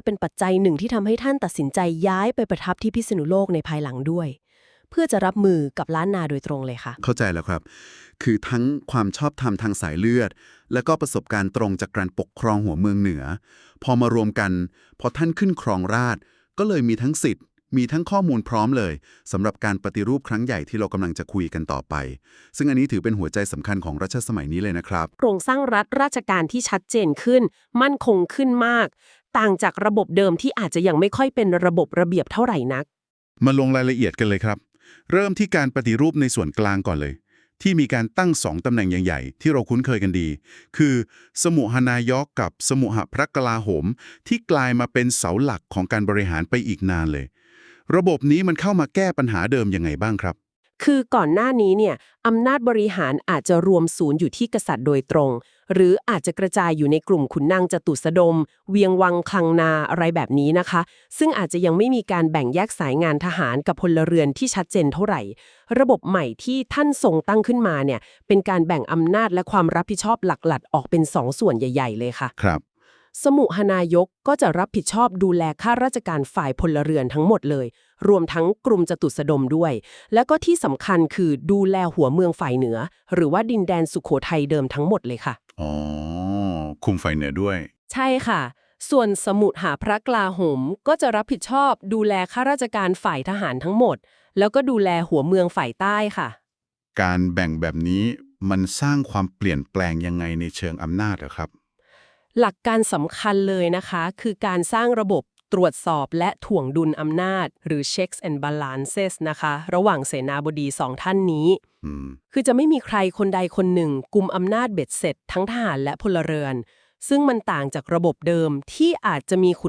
จะเป็นปัจจัยหนึ่งที่ทำให้ท่านตัดสินใจย้ายไปประทับที่พิษณุโลกในภายหลังด้วย เพื่อจะรับมือกับล้านนาโดยตรงเลยค่ะ เข้าใจแล้วครับ คือทั้งความชอบธรรมทางสายเลือด และก็ประสบการณ์ตรงจากการปกครองหัวเมืองเหนือ พอมารวมกันพอท่านขึ้นครองราชย์ก็เลยมีทั้งสิทธิ์มีทั้งข้อมูลพร้อมเลยสำหรับการปฏิรูปครั้งใหญ่ที่เรากำลังจะคุยกันต่อไป ซึ่งอันนี้ถือเป็นหัวใจสำคัญของรัชสมัยนี้เลยนะครับ โครงสร้างรัฐราชการที่ชัดเจนขึ้น มั่นคงขึ้นมาก ต่างจากระบบเดิมที่อาจจะยังไม่ค่อยเป็นระบบระเบียบเท่าไหร่นัก มาลงรายละเอียดกันเลยครับ เริ่มที่การปฏิรูปในส่วนกลางก่อนเลย ที่มีการตั้งสองตำแหน่งใหญ่ๆที่เราคุ้นเคยกันดี คือสมุหนายกกับสมุหพระกลาโหม ที่กลายมาเป็นเสาหลักของการบริหารไปอีกนานเลย ระบบนี้มันเข้ามาแก้ปัญหาเดิมยังไงบ้างครับ คือก่อนหน้านี้เนี่ยอำนาจบริหารอาจจะรวมศูนย์อยู่ที่กษัตริย์โดยตรง หรืออาจจะกระจายอยู่ในกลุ่มขุนนางจตุสดม เวียงวังคลังนาอะไรแบบนี้นะคะ ซึ่งอาจจะยังไม่มีการแบ่งแยกสายงานทหารกับพลเรือนที่ชัดเจนเท่าไหร่ ระบบใหม่ที่ท่านทรงตั้งขึ้นมาเนี่ยเป็นการแบ่งอำนาจและความรับผิดชอบหลักๆ ออกเป็นสองส่วนใหญ่ ๆ เลยค่ะ ครับ สมุหนายกก็จะรับผิดชอบดูแลข้าราชการฝ่ายพลเรือนทั้งหมดเลย รวมทั้งกลุ่มจตุสดมด้วย แล้วก็ที่สำคัญคือดูแลหัวเมืองฝ่ายเหนือ หรือว่าดินแดนสุขโขทัยเดิมทั้งหมดเลยค่ะ อ๋อ คุมไฟเหนือด้วย ใช่ค่ะ ส่วนสมุหาพระกลาโหมก็จะรับผิดชอบดูแลข้าราชการฝ่ายทหารทั้งหมด แล้วก็ดูแลหัวเมืองฝ่ายใต้ค่ะ การแบ่งแบบนี้มันสร้างความเปลี่ยนแปลงยังไงในเชิงอำนาจเหรอครับ หลักการสำคัญเลยนะคะ คือการสร้างระบบตรวจสอบและถ่วงดุลอำนาจ หรือ checks and balances นะคะ ระหว่างเสนาบดีสองท่านนี้อืมคือจะไม่มีใครคนใดคนหนึ่งกุมอำนาจเบ็ดเสร็จ ทั้งทหารและพลเรือน ซึ่งมันต่างจากระบบเดิมที่อาจจะมีขุน